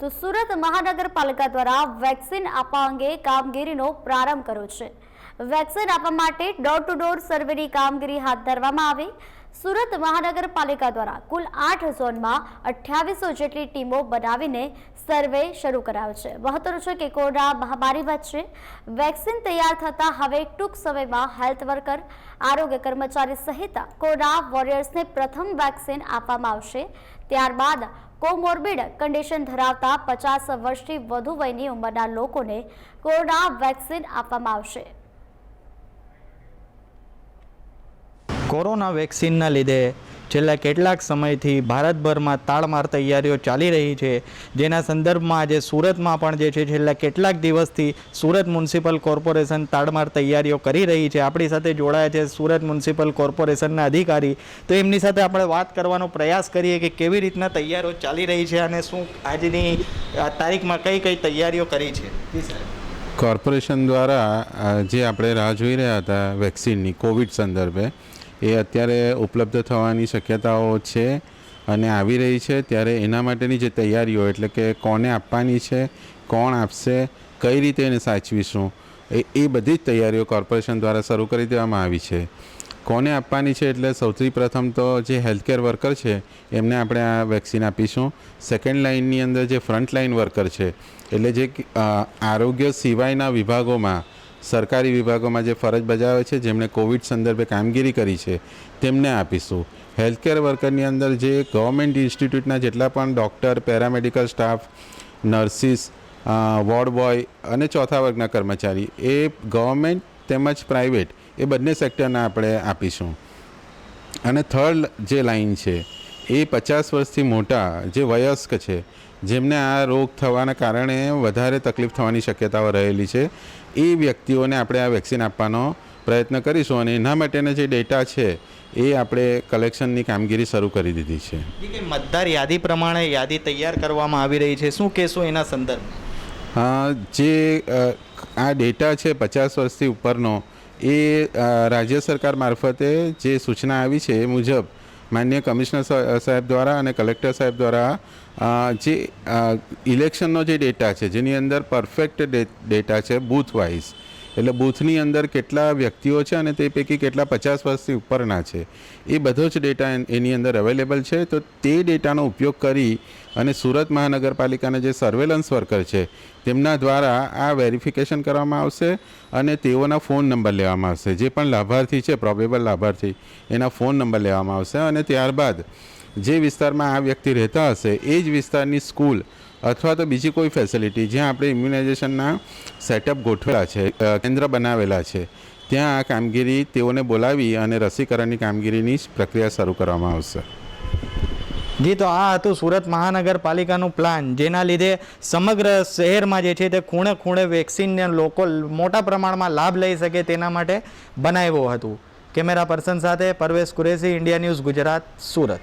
તો સુરત મહાનગરપાલિકા દ્વારા વેક્સિન આપવા અંગે કામગીરીનો પ્રારંભ કર્યો છે. વેક્સિન આપવા માટે ડોર ટુ ડોર સર્વેની કામગીરી હાથ ધરવામાં આવી. સુરત મહાનગરપાલિકા દ્વારા કુલ આઠ ઝોનમાં અઠ્યાવીસો જેટલી ટીમો બનાવીને સર્વે શરૂ કરાયો છે. મહત્વનું છે કે કોરોના મહામારી વચ્ચે વેક્સિન તૈયાર થતાં હવે ટૂંક સમયમાં હેલ્થ વર્કર આરોગ્ય કર્મચારી સહિત કોરોના વોરિયર્સને પ્રથમ વેક્સિન આપવામાં આવશે. ત્યારબાદ કોમોર્બિડ કન્ડિશન ધરાવતા પચાસ વર્ષથી વધુ વયની ઉંમરના લોકોને કોરોના વેક્સિન આપવામાં આવશે. કોરોના વેક્સિનના લીધે છેલ્લા કેટલાક સમયથી ભારતભરમાં તાળમાર તૈયારીઓ ચાલી રહી છે. જેના સંદર્ભમાં આજે સુરતમાં પણ જે છે, છેલ્લા કેટલાક દિવસથી સુરત મ્યુનિસિપલ કોર્પોરેશન તાળમાર તૈયારીઓ કરી રહી છે. આપણી સાથે જોડાયા છે સુરત મ્યુનિસિપલ કોર્પોરેશનના અધિકારી. તો એમની સાથે આપણે વાત કરવાનો પ્રયાસ કરીએ કે કેવી રીતના તૈયારીઓ ચાલી રહી છે અને શું આજની તારીખમાં કઈ કઈ તૈયારીઓ કરી છે? કોર્પોરેશન દ્વારા જે આપણે રાહ જોઈ રહ્યા હતા વેક્સિનની, કોવિડ સંદર્ભે એ અત્યારે ઉપલબ્ધ થવાની શક્યતાઓ છે અને આવી રહી છે ત્યારે એના માટેની જે તૈયારીઓ, એટલે કે કોને આપવાની છે, કોણ આપશે, કઈ રીતે એને સાચવીશું, એ એ બધી જ તૈયારીઓ કોર્પોરેશન દ્વારા શરૂ કરી દેવામાં આવી છે. કોને આપવાની છે એટલે સૌથી પ્રથમ તો જે હેલ્થકેર વર્કર છે, એમને આપણે આ વેક્સિન આપીશું. સેકન્ડ લાઇનની અંદર જે ફ્રન્ટ લાઇન વર્કર છે, એટલે જે આરોગ્ય સિવાયના વિભાગોમાં સરકારી વિભાગોમાં જે ફરજ બજાવે છે, જેમણે કોવિડ સંદર્ભે કામગીરી કરી છે, તેમને આપીશું. હેલ્થકેર વર્કરની અંદર જે ગવર્મેન્ટ ઇન્સ્ટિટ્યૂટના જેટલા પણ doctor paramedical staff nurses ward boy અને ચોથા વર્ગના કર્મચારી, એ ગવર્મેન્ટ તેમજ પ્રાઇવેટ એ બંને સેક્ટરને આપણે આપીશું. અને થર્ડ જે લાઈન છે, એ પચાસ વર્ષથી મોટા જે વયસ્ક છે જેમને આ રોગ થવાના કારણે વધારે તકલીફ થવાની શક્યતાઓ રહેલી છે એ વ્યક્તિઓને આપણે આ વેક્સિન આપવાનો પ્રયત્ન કરીશું અને એના માટેના જે ડેટા છે એ આપણે કલેક્શનની કામગીરી શરૂ કરી દીધી છે. મતદાર યાદી પ્રમાણે યાદી તૈયાર કરવામાં આવી રહી છે શું કહેશો એના સંદર્ભમાં? જે આ ડેટા છે પચાસ વર્ષથી ઉપરનો એ રાજ્ય સરકાર મારફતે જે સૂચના આવી છે એ મુજબ માન્ય કમિશનર સાહેબ દ્વારા અને કલેક્ટર સાહેબ દ્વારા જે ઇલેક્શનનો જે ડેટા છે, જેની અંદર પરફેક્ટ ડેટા છે બૂથ વાઇઝ એટલે બૂથની અંદર કેટલા વ્યક્તિઓ છે અને તે પૈકી કેટલા પચાસ વર્ષથી ઉપરના છે? એ બધો જ ડેટા એની અંદર અવેલેબલ છે. તો તે ડેટાનો ઉપયોગ કરી અને સુરત મહાનગરપાલિકાના જે સર્વેલન્સ વર્કર છે, તેમના દ્વારા આ વેરિફિકેશન કરવામાં આવશે અને તેઓના ફોન નંબર લેવામાં આવશે. જે પણ લાભાર્થી છે પ્રોબેબલ લાભાર્થી, એના ફોન નંબર લેવામાં આવશે અને ત્યારબાદ જે વિસ્તારમાં આ વ્યક્તિ રહેતા હશે, એ જ વિસ્તારની સ્કૂલ અથવા તો બીજી કોઈ ફેસિલિટી જ્યાં આપણે ઇમ્યુનાઇઝેશનના સેટઅપ ગોઠવેલા છે કેન્દ્ર બનાવેલા છે, ત્યાં આ કામગીરી તેઓને બોલાવી અને રસીકરણની કામગીરીની જ પ્રક્રિયા શરૂ કરવામાં આવશે. જી, તો આ હતું સુરત મહાનગરપાલિકાનું પ્લાન જેના લીધે સમગ્ર શહેરમાં જે છે તે ખૂણે ખૂણે વેક્સિનને લોકો મોટા પ્રમાણમાં લાભ લઈ શકે તેના માટે બનાવ્યું હતું. કેમેરા પર્સન સાથે પરવેશ કુરેશી, ઇન્ડિયા ન્યૂઝ, ગુજરાત, સુરત.